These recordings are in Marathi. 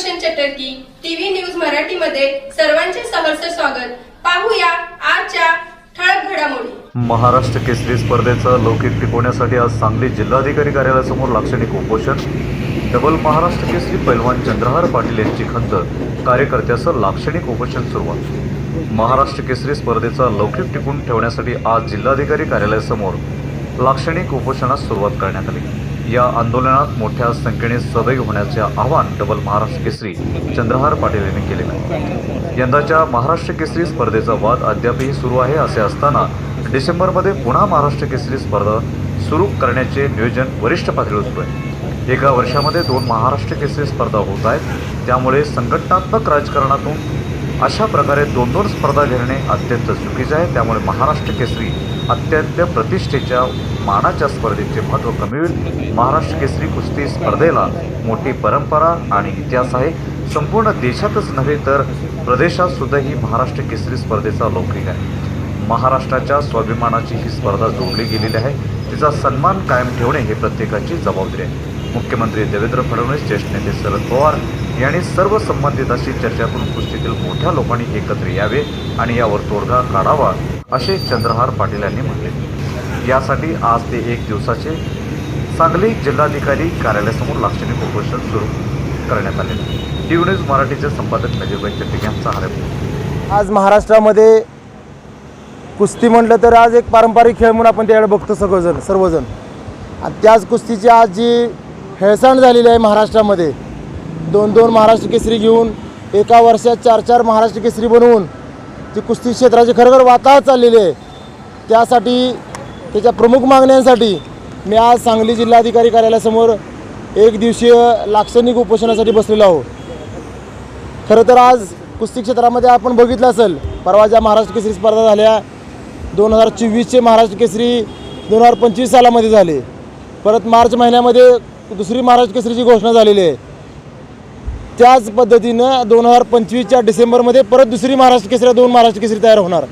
रोशन चटर्की टीव्ही न्यूज मराठीमध्ये सर्वांचे सहर्ष स्वागत. पाहूया आजच्या ठळक घडामोडी. महाराष्ट्र केसरी स्पर्धेचं लौकिक टिकवण्यासाठी आज सांगली जिल्हाधिकारी कार्यालयासमोर लाक्षणिक उपोषण. डबल महाराष्ट्र केसरी पैलवान चंद्रहार पाटील यांची खंत. कार्यकर्त्याचं लाक्षणिक उपोषण सुरुवात. महाराष्ट्र केसरी स्पर्धेचा लौकिक टिकून ठेवण्यासाठी आज जिल्हाधिकारी कार्यालयासमोर लाक्षणिक उपोषणास सुरुवात करण्यात आली. या आंदोलनात मोठ्या संख्येने सहभागी होण्याचे आवाहन डबल महाराष्ट्र केसरी चंद्रहार पाटील यांनी केले. आहे यंदाच्या महाराष्ट्र केसरी स्पर्धेचा वाद अद्यापही सुरू आहे असे असताना डिसेंबरमध्ये पुन्हा महाराष्ट्र केसरी स्पर्धा सुरू करण्याचे नियोजन वरिष्ठ पातळीवर सुरू आहे. एका वर्षामध्ये दोन महाराष्ट्र केसरी स्पर्धा होत आहेत. त्यामुळे संघटनात्मक राजकारणातून अशा प्रकारे दोन दोन स्पर्धा घेणे अत्यंत चुकीचे आहे. त्यामुळे महाराष्ट्र केसरी अत्यंत प्रतिष्ठेच्या मानाच्या स्पर्धेचे महत्त्व कमी होईल. महाराष्ट्र केसरी कुस्ती स्पर्धेला मोठी परंपरा आणि इतिहास आहे. संपूर्ण देशातच नव्हे तर प्रदेशात सुद्धा ही महाराष्ट्र केसरी स्पर्धेचा लौकिक आहे. महाराष्ट्राच्या स्वाभिमानाची ही स्पर्धा जोडली गेलेली आहे. तिचा सन्मान कायम ठेवणे हे प्रत्येकाची जबाबदारी आहे. मुख्यमंत्री देवेंद्र फडणवीस ज्येष्ठ नेते शरद पवार यांनी सर्व संबंधितांशी चर्चा करून कुस्तीतील मोठ्या लोकांनी एकत्र यावे आणि यावर तोडगा काढावा असे चंद्रहार पाटील यांनी म्हटले. यासाठी आज ते एक दिवसाचे सांगली जिल्हाधिकारी कार्यालयासमोर लाक्षणिक उपोषण सुरू करण्यात आले. टीव्ही न्यूज मराठीचे संपादक नजीरभाई चट्टिक यांचा आरोप आज महाराष्ट्रामध्ये कुस्ती म्हटलं तर आज एक पारंपरिक खेळ म्हणून आपण त्याकडे बघतो सगळंजण सर्वजण. आणि त्याच कुस्तीची आज जी हेळसांड झालेली आहे महाराष्ट्रामध्ये दोन दोन महाराष्ट्र केसरी घेऊन एका वर्षात चार चार महाराष्ट्र केसरी बनवून जी कुस्ती क्षेत्राची खरोखर वाताहत चाललेली आहे त्यासाठी त्याच्या प्रमुख मागण्यांसाठी मी आज सांगली जिल्हाधिकारी कार्यालयासमोर एक दिवसीय लाक्षणिक उपोषणासाठी बसलेलो आहोत खरं तर आज कुस्ती क्षेत्रामध्ये आपण बघितलं असेल परवा ज्या महाराष्ट्र केसरी स्पर्धा झाल्या दोन हजार चोवीसचे महाराष्ट्र केसरी दोन हजार पंचवीस सालामध्ये झाले. परत मार्च महिन्यामध्ये दुसरी महाराष्ट्र केसरीची घोषणा झालेली आहे. त्याच पद्धतीनं दोन हजार पंचवीसच्या डिसेंबरमध्ये परत दुसरी महाराष्ट्र केसरी दोन महाराष्ट्र केसरी तयार होणार.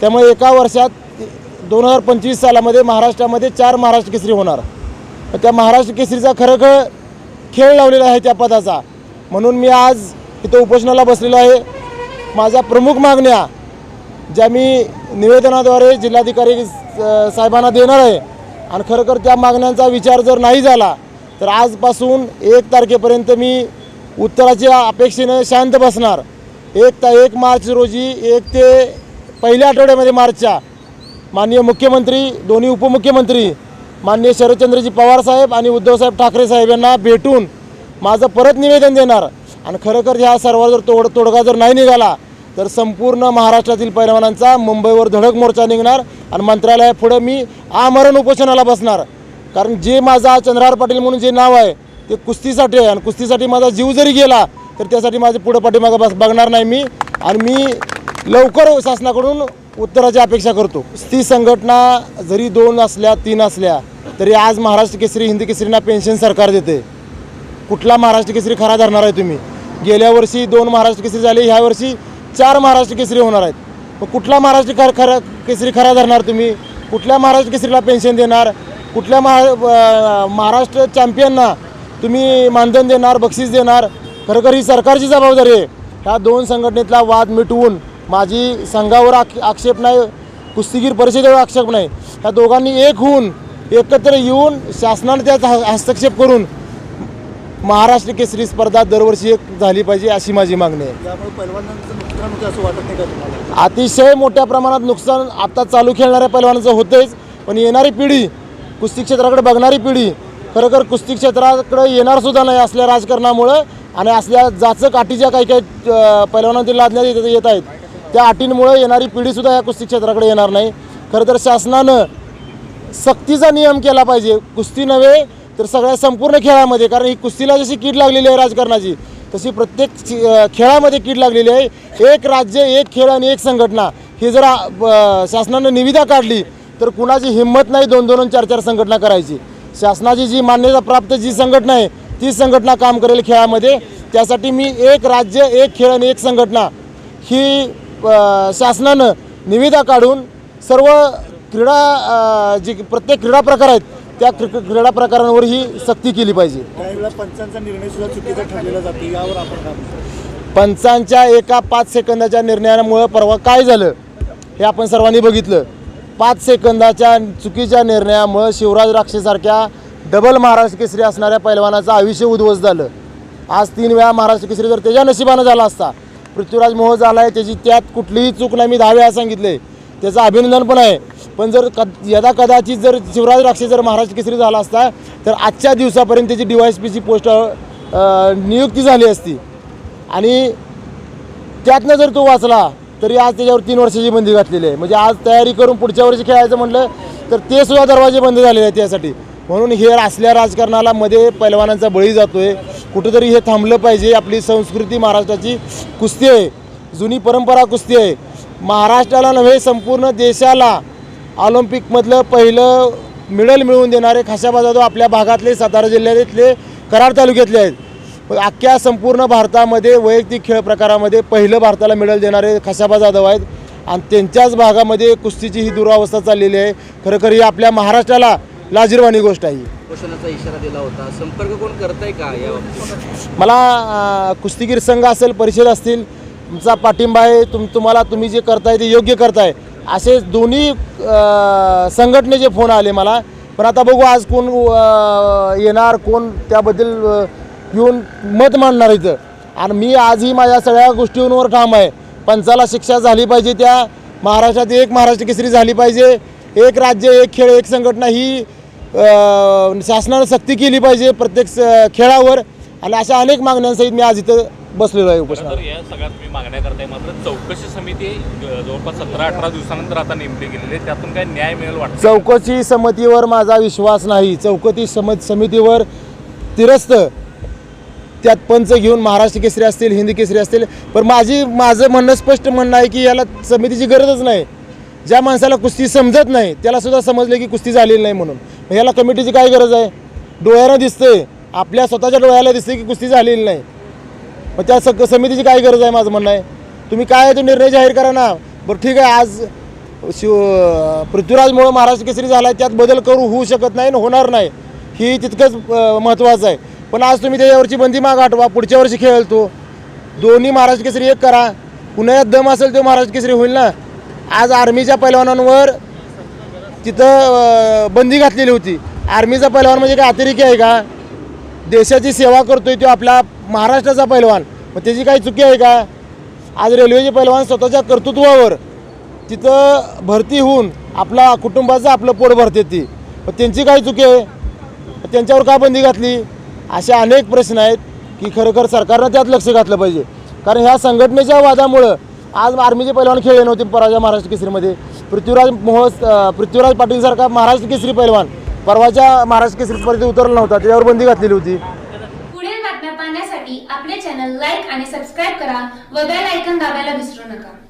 त्यामुळे एका वर्षात दोन हजार पंचवीस सालामध्ये महाराष्ट्रामध्ये चार महाराष्ट्र केसरी होणार. त्या महाराष्ट्र केसरीचा खरं खेळ लावलेला आहे त्या पदाचा. म्हणून मी आज इथं उपोषणाला बसलेलो आहे. माझ्या प्रमुख मागण्या ज्या मी निवेदनाद्वारे जिल्हाधिकारी साहेबांना देणार आहे आणि खरोखर त्या मागण्यांचा विचार जर नाही झाला तर आजपासून एक तारखेपर्यंत मी उत्तराच्या अपेक्षेनं शांत बसणार. एक ता एक मार्च रोजी एक ते पहिल्या आठवड्यामध्ये मार्चच्या. माननीय मुख्यमंत्री दोन्ही उपमुख्यमंत्री माननीय शरदचंद्रजी पवार साहेब आणि उद्धवसाहेब ठाकरे साहेब यांना भेटून माझं परत निवेदन देणार. आणि खरोखर ह्या सर्वांवर जर तोड तोडगा जर नाही निघाला तर संपूर्ण महाराष्ट्रातील पैलवानांचा मुंबईवर धडक मोर्चा निघणार आणि मंत्रालयापुढं मी आमरण उपोषणाला बसणार. कारण जे माझा चंद्रहार पाटील म्हणून जे नाव आहे ते कुस्तीसाठी आहे. आणि कुस्तीसाठी माझा जीव जरी गेला तर त्यासाठी माझे पुढं पाठीमागं बस बघणार नाही मी. आणि मी लवकर शासनाकडून उत्तराची अपेक्षा करतो. कुस्ती संघटना जरी दोन असल्या तीन असल्या तरी आज महाराष्ट्र केसरी हिंदी केसरींना पेन्शन सरकार देते. कुठला महाराष्ट्र केसरी खरा धरणार आहे तुम्ही? गेल्या वर्षी दोन महाराष्ट्र केसरी झाले ह्या वर्षी चार महाराष्ट्र केसरी होणार आहेत. मग कुठला महाराष्ट्र खर खरा केसरी खरा धरणार तुम्ही? कुठल्या महाराष्ट्र केसरीला पेन्शन देणार? कुठल्या महा महाराष्ट्र चॅम्पियनना तुम्ही मानधन देणार बक्षीस देणार खरोखर ही सरकारची जबाबदारी आहे. ह्या दोन संघटनेतला वाद मिटवून माझी संघावर आक आक्षेप नाही कुस्तीगीर परिषदेवर आक्षेप नाही. ह्या दोघांनी एक होऊन एकत्र येऊन शासनाने त्यात ह- हस्तक्षेप करून महाराष्ट्र केसरी स्पर्धा दरवर्षी एक झाली पाहिजे अशी माझी मागणी आहे. अतिशय मोठ्या प्रमाणात नुकसान आता चालू खेळणाऱ्या पैलवानाचं होतेच पण येणारी पिढी कुस्ती क्षेत्राकडे बघणारी पिढी खरोखर कुस्ती क्षेत्राकडे येणारसुद्धा नाही असल्या राजकारणामुळं आणि असल्या जाचक अटीच्या काही काही अं, लादण्यात येत येत आहेत. त्या अटींमुळे येणारी पिढीसुद्धा या कुस्ती क्षेत्राकडे येणार नाही. खरं तर शासनानं सक्तीचा नियम केला पाहिजे. कुस्ती नव्हे तर सगळ्या संपूर्ण खेळामध्ये कारण ही कुस्तीला जशी कीड लागलेली आहे राजकारणाची तशी प्रत्येक खेळामध्ये कीड लागलेली आहे. एक राज्य एक खेळ आणि एक संघटना ही जर शासनानं निविदा काढली तर कुणाची हिंमत नाही दोन दोन चार चार संघटना करायची. शासनाची जी मान्यता प्राप्त जी संघटना आहे ती संघटना काम करेल खेळामध्ये. त्यासाठी मी एक राज्य एक खेळ आणि एक संघटना ही शासनानं निविदा काढून सर्व क्रीडा जी प्रत्येक क्रीडा प्रकार आहेत त्या क्रि- क्रीडा प्रकारांवर ही सक्ती केली पाहिजे? पंचांच्या एका पाच सेकंदाच्या निर्णयामुळं परवा काय झालं हे आपण सर्वांनी बघितलं. पाच सेकंदाच्या चुकीच्या निर्णयामुळं शिवराज राक्षेसारख्या डबल महाराष्ट्र केसरी असणाऱ्या पैलवानाचं आयुष्य उद्ध्वस्त झालं. आज तीन वेळा महाराष्ट्र केसरी जर त्याच्या नशिबानं झाला असता पृथ्वीराज मोह झाला आहे त्याची त्यात कुठलीही चूक नाही मी दहा वेळा सांगितले त्याचं अभिनंदन पण आहे. पण जर क यदा कदाचित जर शिवराज राक्षे जर महाराष्ट्र केसरी झाला असता तर आजच्या दिवसापर्यंत त्याची डी वाय एस पीची पोस्ट नियुक्ती झाली असती. आणि त्यातनं जर तो वाचला तरी आज त्याच्यावर तीन वर्षाची बंदी घातलेली आहे. म्हणजे आज तयारी करून पुढच्या वर्षी खेळायचं म्हटलं तर ते सुद्धा दरवाजे बंद झालेले आहेत त्यासाठी म्हणून हे असल्या राजकारणाला मध्ये पैलवानांचा बळी जातोय. कुठंतरी हे थांबलं पाहिजे. आपली संस्कृती महाराष्ट्राची कुस्ती आहे. जुनी परंपरा कुस्ती आहे. महाराष्ट्राला नव्हे संपूर्ण देशाला ऑलिम्पिकमधलं पहिलं मेडल मिळवून देणारे खाशाबा जाधव आपल्या भागातले सातारा जिल्ह्यातले कराड तालुक्यातले आहेत. अख्ख्या संपूर्ण भारतामध्ये वैयक्तिक खेळ प्रकारामध्ये पहिलं भारताला मेडल देणारे खशाबा जाधव आहेत. आणि त्यांच्याच भागामध्ये कुस्तीची ही दुरावस्था चाललेली आहे. खरं खरं ही आपल्या महाराष्ट्राला लाजीरवाणी गोष्ट आहे. उपोषणाचा इशारा दिला होता. संपर्क कोण करताय का या बाबतीत? मला कुस्तीगीर संघ असेल परिषद असतील तुमचा पाठिंबा आहे तुम तुम्हाला तुम्ही जे करताय ते योग्य करताय. असे दोन्ही संघटनेचे फोन आले मला. पण आता बघू आज कोण येणार कोण त्याबद्दल येऊन मत मांडणार इथं. आणि मी आजही माझ्या सगळ्या गोष्टींवर ठाम आहे. पंचाला शिक्षा झाली पाहिजे त्या महाराष्ट्रात एक महाराष्ट्र केसरी झाली पाहिजे. एक राज्य एक खेळ एक संघटना ही शासनानं सक्ती केली पाहिजे प्रत्येक खेळावर. आणि अशा अनेक मागण्यांसहित मी आज इथं बसलेलो आहे तर या सगळ्यात तुम्ही मागण्या करताय. मात्र चौकशी समिती जवळपास सतरा अठरा दिवसानंतर आता नेमली गेलेली आहे. त्यातून काय न्याय मिळेल वाटतं? चौकशी समितीवर माझा विश्वास नाही. चौकशी सम समितीवर तिरस्त त्यात पंच घेऊन महाराष्ट्र केसरी असतील हिंदी केसरी असतील. पण माझी माझं म्हणणं स्पष्ट म्हणणं आहे की याला समितीची गरजच नाही. ज्या माणसाला कुस्ती समजत नाही त्यालासुद्धा समजले की कुस्ती झालेली नाही म्हणून. मग याला कमिटीची काय गरज आहे? डोळ्यानं दिसतंय. आपल्या स्वतःच्या डोळ्याला दिसते की कुस्ती झालेली नाही. मग त्या सग समितीची काय गरज आहे माझं म्हणणं आहे? तुम्ही काय आहे तो निर्णय जाहीर करा ना. बरं ठीक आहे आज शिव पृथ्वीराजमुळं महाराष्ट्र केसरी झाला आहे त्यात बदल करू होऊ शकत नाही आणि होणार नाही. ही तितकंच महत्त्वाचं आहे. पण आज तुम्ही त्याच्यावरची बंदी माग आठवा पुढच्या वर्षी खेळेल तो. दोन्ही महाराष्ट्र केसरी एक करा. पुण्यात दम असेल तो महाराष्ट्र केसरी होईल ना? आज आर्मीच्या पैलवानांवर तिथं बंदी घातलेली होती. आर्मीचा पैलवान म्हणजे काय अतिरेकी आहे का? देशाची सेवा करतोय तो आपला महाराष्ट्राचा पैलवान. मग त्याची काही चुकी आहे का? आज रेल्वेचे पैलवान स्वतःच्या कर्तृत्वावर तिथं भरती होऊन आपला कुटुंबाचं आपलं पोट भरते ती. मग त्यांची काय चुकी आहे? त्यांच्यावर का बंदी घातली? असे अनेक प्रश्न आहेत की खरोखर सरकारनं त्यात लक्ष घातलं पाहिजे. कारण ह्या संघटनेच्या वादामुळं आज आर्मीचे पैलवान खेळले नव्हते परवाच्या महाराष्ट्र केसरीमध्ये. पृथ्वीराज मोह पृथ्वीराज पाटीलसारखा महाराष्ट्र केसरी पैलवान परवाच्या महाराष्ट्र केसरी स्पर्धेत उतरला नव्हता त्याच्यावर बंदी घातलेली होती. पुढील बातम्या पाहण्यासाठी आपले चॅनल लाईक आणि सबस्क्राईब करा व बेल ऐकन दाबायला विसरू नका.